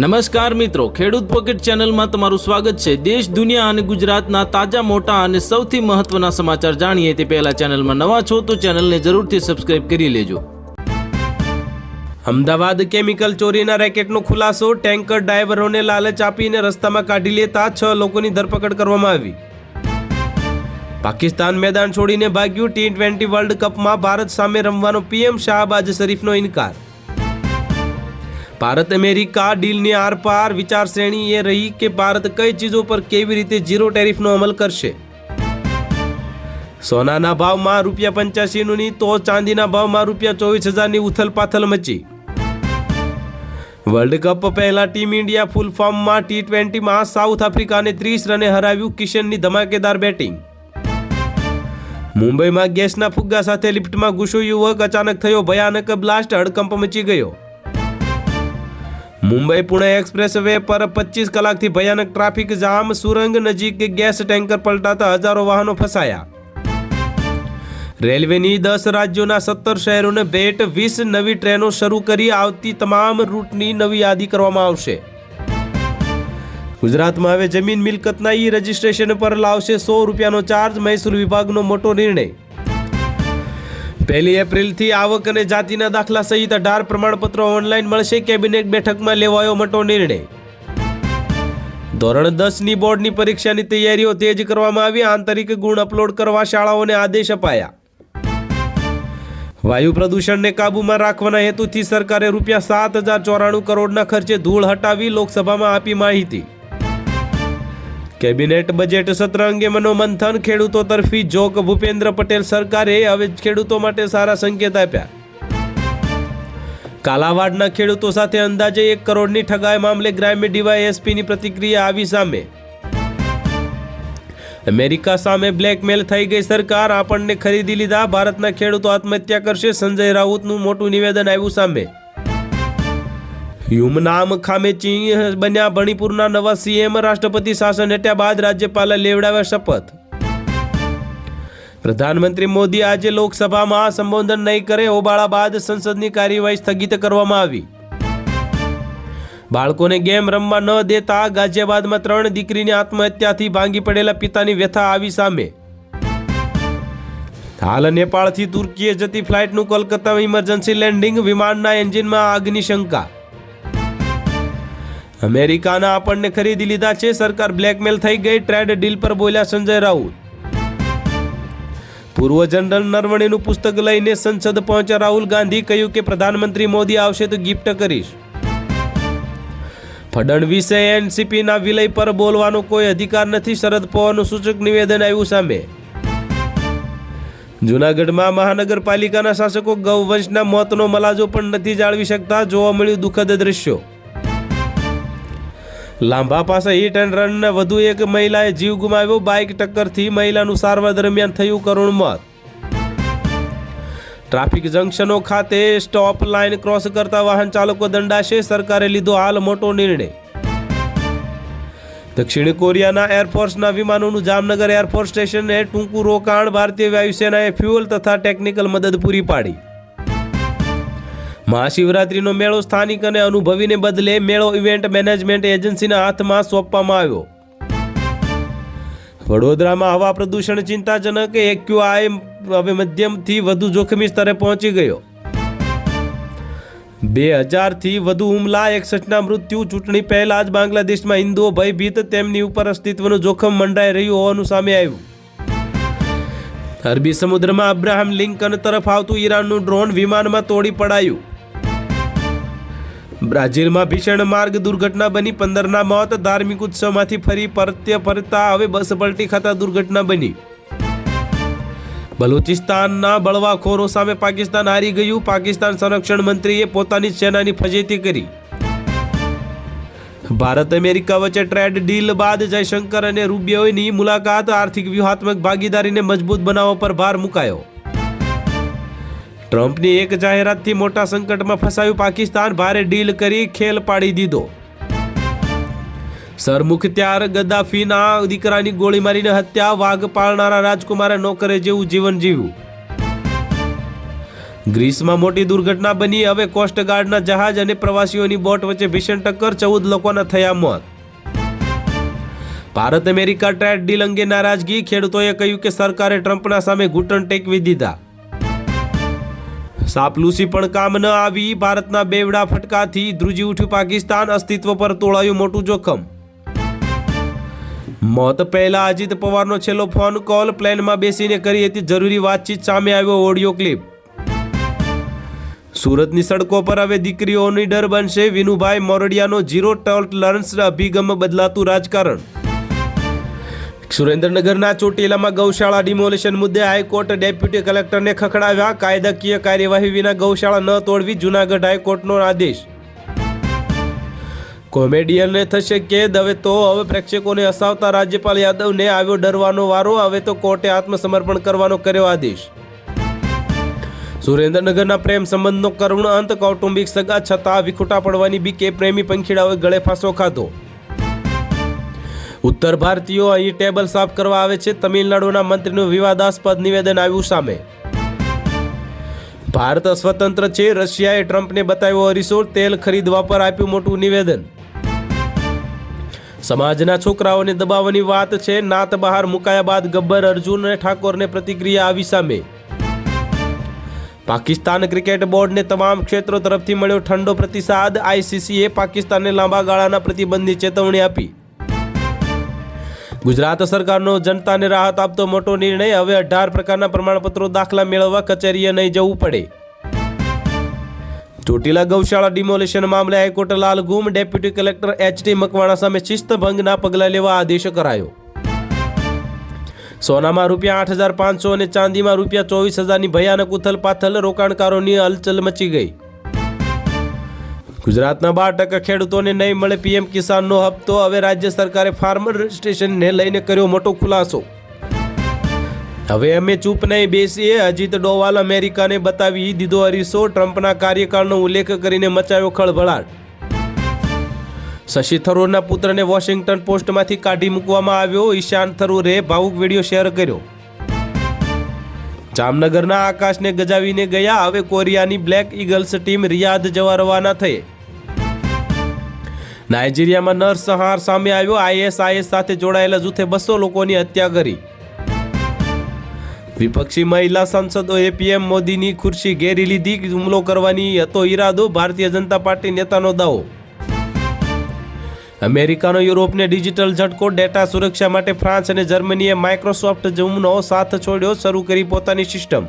નમસ્કાર મિત્રો, ખેડૂત પોકેટ ચેનલમાં તમારું સ્વાગત છે. દેશ, દુનિયા અને ગુજરાતના તાજા, મોટા અને સૌથી મહત્વના સમાચાર જાણીએ તે પહેલા ચેનલમાં નવા છો તો ચેનલને જરૂરથી સબસ્ક્રાઇબ કરી લેજો. અમદાવાદ કેમિકલ ચોરીના રેકેટનો ખુલાસો, ટેન્કર ડ્રાઈવરોને લાલચ આપીને રસ્તામાં કાઢી લેતા છ લોકોની ધરપકડ કરવામાં આવી. પાકિસ્તાન મેદાન છોડીને ભાગ્યું ટી ટ્વેન્ટી વર્લ્ડ કપમાં ભારત સામે રમવાનો પીએમ શાહબાજ શરીફનો ઇનકાર. ભારત અમેરિકા ડીલની આરપાર વિચારશ્રેણી એ રહી કે ભારત કઈ ચીજો પર કેવી રીતે ઝીરો ટેરિફનો અમલ કરશે? સોનાના ભાવમાં રૂપિયા પંચ્યાસીનું તો ચાંદીના ભાવમાં રૂપિયા ચોવીસ હજારની ઉથલપાથલ મચી. વર્લ્ડ કપ પહેલા ટીમ ઇન્ડિયા ફૂલ ફોર્મમાં ટી ટ્વેન્ટીમાં સાઉથ આફ્રિકાને ત્રીસ રને હરાવ્યું કિશનની ધમાકેદાર બેટિંગ. મુંબઈમાં ગેસના ફુગ્ગા સાથે લિફ્ટમાં ઘૂસ્યો યુવક, અચાનક થયો ભયાનક બ્લાસ્ટ, હડકંપ મચી ગયો. મુંબઈ પુણે એક્સપ્રેસ વે પર પચીસ કલાકથી ભયાનક ટ્રાફિક જામ, સુરંગ નજીક ગેસ ટેન્કર પલટાતા હજારો વાહનો ફસાયા. રેલવેની દસ રાજ્યોના સત્તર શહેરોને ભેટ, વીસ નવી ટ્રેનો શરૂ કરી આવતી તમામ રૂટની નવી યાદી કરવામાં આવશે. ગુજરાતમાં હવે જમીન મિલકતના ઈ રજિસ્ટ્રેશન પર લાવશે સો રૂપિયાનો ચાર્જ, મહેસૂલ વિભાગનો મોટો નિર્ણય. પહેલી એપ્રિલથી આવક અને જાતિના દાખલા સહિત અઢાર પ્રમાણપત્રો ઓનલાઈન મળશે. કેબિનેટ બેઠકમાં લેવાયો મોટો નિર્ણય. ધોરણ દસની બોર્ડની પરીક્ષાની તૈયારીઓ તેજ કરવામાં આવી. આંતરિક ગુણ અપલોડ કરવા શાળાઓને આદેશ અપાયા. વાયુ પ્રદૂષણને કાબૂમાં રાખવાના હેતુથી સરકારે રૂપિયા સાત હજાર ચોરાણું કરોડના ખર્ચે ધૂળ હટાવી લોકસભામાં આપી માહિતી. કેબિનેટ બજેટ સત્ર અંગે મનોમંથન ખેડૂતો તરફી જોક ભૂપેન્દ્ર પટેલ સરકારે હવે ખેડૂતો માટે સારા સંકેત આપ્યા. કાલાવાડના ખેડૂતો સાથે અંદાજે એક કરોડની ઠગાઈ મામલે ગ્રામ્ય ડીવાયએસપીની પ્રતિક્રિયા આવી સામે. અમેરિકા સામે બ્લેકમેલ થઈ ગઈ સરકાર, આપણને ખરીદી લીધા, ભારતના ખેડૂતો આત્મહત્યા કરશે, સંજય રાઉતનું મોટું નિવેદન આવ્યું સામે. યુમનામ ખામેચી બન્યા ભણીપુરના નવા સીએમ રાષ્ટ્રપતિ શાસન હટ્યા બાદ રાજ્યપાલે લેવડાવ્યા શપથ. પ્રધાનમંત્રી મોદી આજે લોકસભામાં સંબોધન નહીં કરે હોબાળા બાદ સંસદની કાર્યવાહી સ્થગિત કરવામાં આવી. બાળકોને ગેમ રમવા ન દેતા ગાઝિયાબાદમાં ત્રણ દીકરીની આત્મહત્યાથી ભાંગી પડેલા પિતાની વ્યથા આવી સામે. હાલ નેપાળથી તુર્કીએ જતી ફ્લાઇટનું કોલકાતામાં ઇમરજન્સી લેન્ડિંગ, વિમાનના એન્જિનમાં આગની શંકા. અમેરિકાના આપણને ખરીદી લીધા છે. સરકાર બ્લેકમેલ થઈ ગઈ. ટ્રેડ ડીલ પર બોલ્યા સંજય રાઉત. પૂર્વ જનરલ નરવણેનું પુસ્તક લઈને સંસદ પહોંચ્યા. રાહુલ ગાંધી કહ્યું કે પ્રધાનમંત્રી મોદી આવશે તો ગિફ્ટ કરીશ. ફડણવીસે એનસીપીના વિલય પર બોલવાનો કોઈ અધિકાર નથી. શરદ પવારનું સૂચક નિવેદન આવ્યું સામે. જૂનાગઢમાં મહાનગરપાલિકાના શાસકો ગૌવંશના મોતનો મલાજો પણ નથી જાળવી શકતા. જોવા મળ્યું દુઃખદ દ્રશ્યો. લાંબા પાસે હિટ એન્ડ રનને વધુ એક મહિલાએ જીવ ગુમાવ્યો. બાઇક ટક્કરથી મહિલાનું સારવાર દરમિયાન થયું કરુણ મોત. ટ્રાફિક જંકશનો ખાતે સ્ટોપ લાઇન ક્રોસ કરતા વાહન ચાલકો દંડાશે. સરકારે લીધો હાલ મોટો નિર્ણય. દક્ષિણ કોરિયાના એરફોર્સના વિમાનોનું જામનગર એરફોર્સ સ્ટેશને ટૂંકું રોકાણ ભારતીય વાયુસેનાએ ફ્યુઅલ તથા ટેકનિકલ મદદ પૂરી પાડી. મહાશિવરાત્રિનો મેળો સ્થાનિક અને અનુભવીને બદલે મેળો ઇવેન્ટ મેનેજમેન્ટ એજન્સીના હાથમાં સોંપવામાં આવ્યો. વડોદરામાં હવા પ્રદૂષણ ચિંતાજનક એક્યુઆઈ હવે મધ્યમથી વધુ જોખમી સ્તરે પહોંચી ગયો. બે હજારથી વધુ હુમલા, એકસઠના મૃત્યુ, ચૂંટણી પહેલા જ બાંગ્લાદેશમાં હિન્દુઓ ભયભીત, તેમની ઉપર અસ્તિત્વનું જોખમ મંડાઈ રહ્યું હોવાનું સામે આવ્યું. અરબી સમુદ્રમાં અબ્રાહમ લિંકન તરફ આવતું ઈરાનનું ડ્રોન વિમાનમાં તોડી પડાયું. બ્રાઝિલમાં ભીષણ માર્ગ દુર્ઘટના બની. પંદરના મોત, ધાર્મિક ઉત્સવમાંથી ફરી પરત્ય ફરતા હવે બસ પલટી ખાતા દુર્ઘટના બની. બલુચિસ્તાનના બળવાખોરો સામે પાકિસ્તાન હારી ગયું. પાકિસ્તાન સંરક્ષણ મંત્રીએ પોતાની સેનાની ફજેતી કરી. ભારત અમેરિકા વચ્ચે ટ્રેડ ડીલ બાદ જયશંકર અને રૂબિયોની મુલાકાત આર્થિક વ્યૂહાત્મક ભાગીદારીને મજબૂત બનાવવા પર ભાર મુકાયો. ટ્રમ્પની એક જાહેરાતથી મોટા સંકટમાં ફસાયું પાકિસ્તાન, ભારે ડીલ કરી ખેલ પાડી દીધો. સરમુખત્યાર ગદ્દાફીના દીકરાની ગોળી મારીને હત્યા, વાઘ પાળનારા રાજકુમારે નોકરે જેવું જીવન જીવ્યું. ગ્રીસમાં મોટી દુર્ઘટના બની, હવે કોસ્ટગાર્ડના જહાજ અને પ્રવાસીઓની બોટ વચ્ચે ભીષણ ટક્કર, ચૌદ લોકોના થયા મોત. ભારત અમેરિકા ટ્રેડ ડીલ અંગે નારાજગી, ખેડૂતોએ કહ્યું કે સરકારે ટ્રમ્પના સામે ઘૂંટણ ટેકવી દીધા. સાપલુસી પણ કામ ન આવી. ભારતના બેવડા ફટકાથી ધ્રુજી ઉઠ્યું પાકિસ્તાન. અસ્તિત્વ પર તોળાયું મોટું જોખમ. મોત પહેલા અજીત પવારનો છેલ્લો ફોન કોલ. પ્લેનમાં બેસીને કરી હતી જરૂરી વાતચીત. સામે આવ્યો ઓડિયો ક્લિપ. સુરતની સડકો પર હવે દીકરીઓની ડર બનશે. વિનુભાઈ મોરડિયાનો ઝીરો ટોલરન્સ અભિગમ બદલાતું રાજકારણ. સુરેન્દ્રનગરના ચોટીલામાં ગૌશાળા ડિમોલિશન મુદ્દે હાઈકોર્ટ ડેપ્યુટી કલેક્ટરને ખખડાવ્યા. કાયદાકીય કાર્યવાહી વિના ગૌશાળા ન તોડવી જૂનાગઢ હાઈકોર્ટનો આદેશ. કોમેડિયનને થશે કે હવે તો હવે પ્રેક્ષકોને હસાવતા રાજ્યપાલ યાદવને આવ્યો ડરવાનો વારો. હવે તો કોર્ટે આત્મસમર્પણ કરવાનો કર્યો આદેશ. સુરેન્દ્રનગરના પ્રેમ સંબંધનો કરુણ અંત કૌટુંબિક સગા છતાં વિખુટા પડવાની બીકે. પ્રેમી પંખીડાઓએ ગળે ફાંસો ખાધો. ઉત્તર ભારતીયો અહીં ટેબલ સાફ કરવા આવે છે. તમિલનાડુના મંત્રીનું વિવાદાસ્પદ નિવેદન આવ્યું સામે. ભારત સ્વતંત્ર છે. રશિયાએ ટ્રમ્પને બતાવ્યો અરીસો તેલ ખરીદવા પર આપ્યું મોટું નિવેદન. સમાજના છોકરાઓને દબાવવાની વાત છે. નાત બહાર મુકાયા બાદ ગબ્બર અર્જુન અને ઠાકોરને પ્રતિક્રિયા આવી સામે. પાકિસ્તાન ક્રિકેટ બોર્ડને તમામ ક્ષેત્રો તરફથી મળ્યો ઠંડો પ્રતિસાદ. આઈસીસીએ પાકિસ્તાનને લાંબા ગાળાના પ્રતિબંધની ચેતવણી આપી. ગુજરાત સરકારનો જનતાને રાહત આપતો મોટો નિર્ણય હવે અઢાર પ્રકારના પ્રમાણપત્રો દાખલા મેળવવા કચેરીએ નહીં જવું પડે. ચોટીલા ગૌશાળા ડિમોલિશન મામલે હાઈકોર્ટ લાલ ગુમ. ડેપ્યુટી કલેક્ટર એચટી મકવાણા સામે શિસ્તભંગના પગલાં લેવા આદેશ કરાયો. સોનામાં રૂપિયા આઠ હજાર પાંચસો અને ચાંદીમાં રૂપિયા ચોવીસ હજારની ભયાનક ઉથલ પાથલ રોકાણકારોની હલચલ મચી ગઈ. ગુજરાતના બાર ટકા ખેડૂતોને નહીં મળે પીએમ કિસાનનો હપ્તો. હવે રાજ્ય સરકારે ફાર્મર રજિસ્ટ્રેશનને લઈને કર્યો મોટો ખુલાસો. હવે અમે ચૂપ નહીં બેસીએ. અજીત ડોવાલ અમેરિકાને બતાવી દીધો અરીસો ટ્રમ્પના કાર્યકાળનો ઉલ્લેખ કરીને મચાવ્યો ખળભળાટ. શશી થરૂરના પુત્રને વોશિંગ્ટન પોસ્ટમાંથી કાઢી મૂકવામાં આવ્યો. ઈશાન થરૂરે ભાવુક વીડિયો શેર કર્યો. જામનગરના આકાશને ગજાવીને ગયા. હવે કોરિયાની બ્લેક ઈગલ્સ ટીમ રિયાદ જવા રવાના થઈ. નાઇજીરિયામાં નરસંહાર સામે આવ્યો. આઈએસઆઈએસ સાથે જોડાયેલા જૂથે બસો લોકોની હત્યા કરી. વિપક્ષી મહિલા સાંસદોએ પીએમ મોદીની ખુરશી ઘેરી લીધી. હુમલો કરવાની હતો ઈરાદો. ભારતીય જનતા પાર્ટી નેતાનો દાવો. અમેરિકાનો યુરોપને ડિજિટલ ઝટકો, ડેટા સુરક્ષા માટે ફ્રાન્સ અને જર્મનીએ માઇક્રોસોફ્ટ ઝૂમનો સાથ છોડ્યો. શરૂ કરી પોતાની સિસ્ટમ.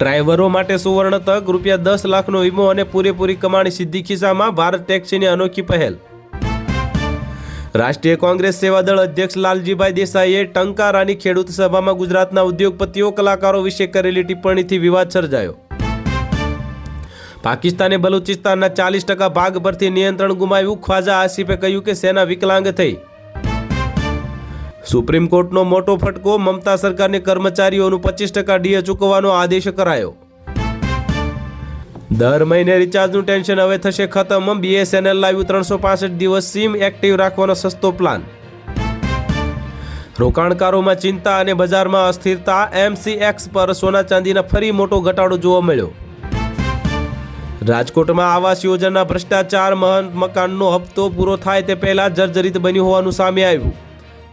ડ્રાઈવરો માટે સુવર્ણ તક, રૂપિયા દસ લાખનો વીમો અને પૂરેપૂરી કમાણી સીધી ખિસ્સામાં ભારત ટેક્સીની અનોખી પહેલ. રાષ્ટ્રીય કોંગ્રેસ સેવાદળ અધ્યક્ષ લાલજીભાઈ દેસાઈએ ટંકારાની ખેડૂત સભામાં ગુજરાતના ઉદ્યોગપતિઓ, કલાકારો વિશે કરેલી ટિપ્પણીથી વિવાદ સર્જાયો. પાકિસ્તાને બલુચિસ્તાનના ચાલીસ ટકા ભાગ પરથી નિયંત્રણ ગુમાવ્યું, ખ્વાજા આસિફે કહ્યું કે સેના વિકલાંગ થઈ. સુપ્રીમ કોર્ટનો મોટો ફટકો મમતા સરકારને કર્મચારીઓનું પચીસ ટકા ડીએ ચૂકવવાનો આદેશ કરાયો. દર મહિને રિચાર્જનું ટેન્શન હવે થશે ખતમ. બીએસએનએલ લાવ્યું ત્રણસો પાસઠ દિવસ સિમ એક્ટિવ રાખવાનો સસ્તો પ્લાન. રોકાણકારોમાં ચિંતા અને બજારમાં અસ્થિરતા. એમસીએક્સ પર સોના ચાંદીના ફરી મોટો ઘટાડો જોવા મળ્યો. રાજકોટમાં આવાસ યોજના ભ્રષ્ટાચાર મકાનનો હપ્તો પૂરો થાય તે પહેલા જર્જરિત બન્યું હોવાનું સામે આવ્યું.